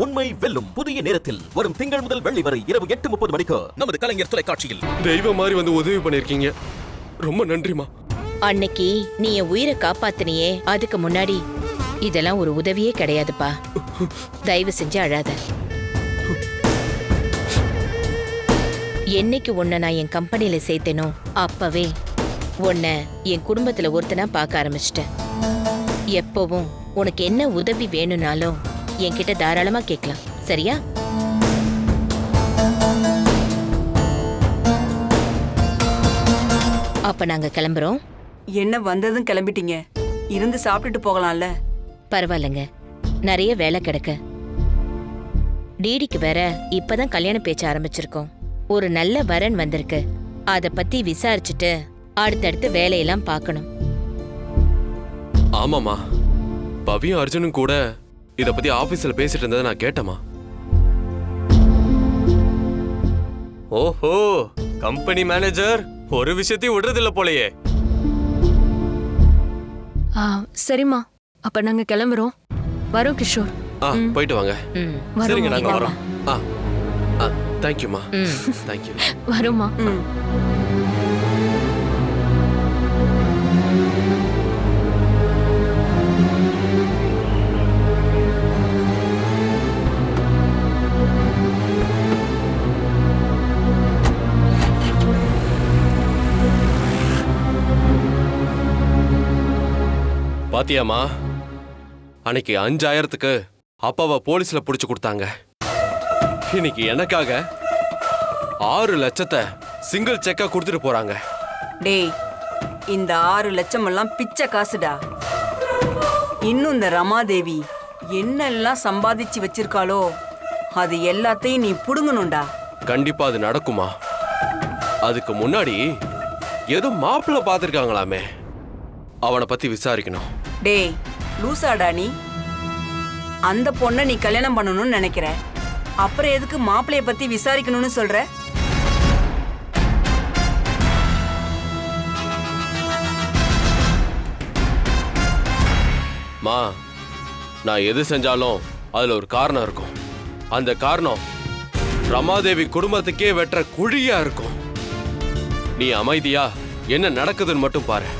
உண்மை வெல்லும் புதிய நேரத்தில் வரும் திங்கள் முதல் வெள்ளி வரை இரவு எட்டு முப்பது மணிக்கு நமது கலைஞர் தொலைக்காட்சியில். தெய்வம் மாதிரி வந்து உதவி பண்ணிருக்கீங்க ரொம்ப நன்றிமா அன்னைக்கு நீ என் உயிரை காப்பாத்தினியே அதுக்கு முன்னாடி இதெல்லாம் ஒரு உதவியே கிடையாதுப்பா. தயவு செஞ்சு அழாத. என்னைக்கு உன்னை நான் என் கம்பெனில சேர்த்தேனோ அப்பவே உன்னை என் குடும்பத்துல ஒருத்தனா பார்க்க ஆரம்பிச்சிட்டேன். எப்பவும் உனக்கு என்ன உதவி வேணும்னாலும் என்கிட்ட தாராளமா கேட்கலாம். சரியா? அப்ப நாங்க கிளம்புறோம். என்ன வந்ததும் கிளம்பிட்டீங்க. இருந்து சாப்பிட்டுட்டு போகலாம்ல. பரவாயில்லைங்க. நிறைய வேலை கிடக்கு. டிடிக்கு வேற இப்பதான் கல்யாண பேச்ச ஆரம்பிச்சிருக்கோம். ஒரு நல்ல வரன் வந்திருக்கு. அத பத்தி விசாரிச்சுட்டு அடுத்தடுத்து வேலையெல்லாம் பார்க்கணும். ஆமாமா பவியும் அர்ஜுனும் கூட இத பத்தி ஆபீஸ்ல பேசிட்டு இருந்ததை நான் கேட்டேமா ஓஹோ கம்பெனி மேனேஜர் ஒரு விஷயத்தையும் விடுறதில்ல போலயே. ஆ சரிம்மா. அப்ப நாங்க கிளம்புறோம். வரோம் கிஷோர். ஆ போயிட்டு வாங்க. ம். வரோம் சரிங்க நாங்க இங்க வரோம். ஆ ஆ தேங்க்யூமா ம். தேங்க்யூ வரோம்மா. ம். பாத்தியாமா அன்னைக்கு அஞ்சாயிரத்துக்கு அப்பாவை போலீஸ்ல புடிச்சு கொடுத்தாங்க. இன்னைக்கு எனக்காக ஆறு லட்சத்தை சிங்கிள் செக்கா கொடுத்துட்டு போறாங்க. டேய் இந்த ஆறு லட்சம் எல்லாம் பிச்சை காசுடா. இன்னும் இந்த ரமாதேவி என்னெல்லாம் சம்பாதிச்சு வச்சிருக்காளோ அது எல்லாத்தையும் நீ புடுங்கணும்டா. கண்டிப்பா அது நடக்குமா? அதுக்கு முன்னாடி ஏதோ மாப்பிள்ளை பார்த்துருக்காங்களாமே அவனை பத்தி விசாரிக்கணும். டேய் லூசாடா நீ. அந்த பொண்ணை நீ கல்யாணம் பண்ணணும்னு நினைக்கிற. அப்புறம் எதுக்கு மாப்பிள்ளைய பத்தி விசாரிக்கணும்னு சொல்ற? மா நான் எது செஞ்சாலும் அதுல ஒரு காரணம் இருக்கும். அந்த காரணம் ரமாதேவி குடும்பத்துக்கே வெட்டுற குழியா இருக்கும். நீ அமைதியா என்ன நடக்குதுன்னு மட்டும் பாரு.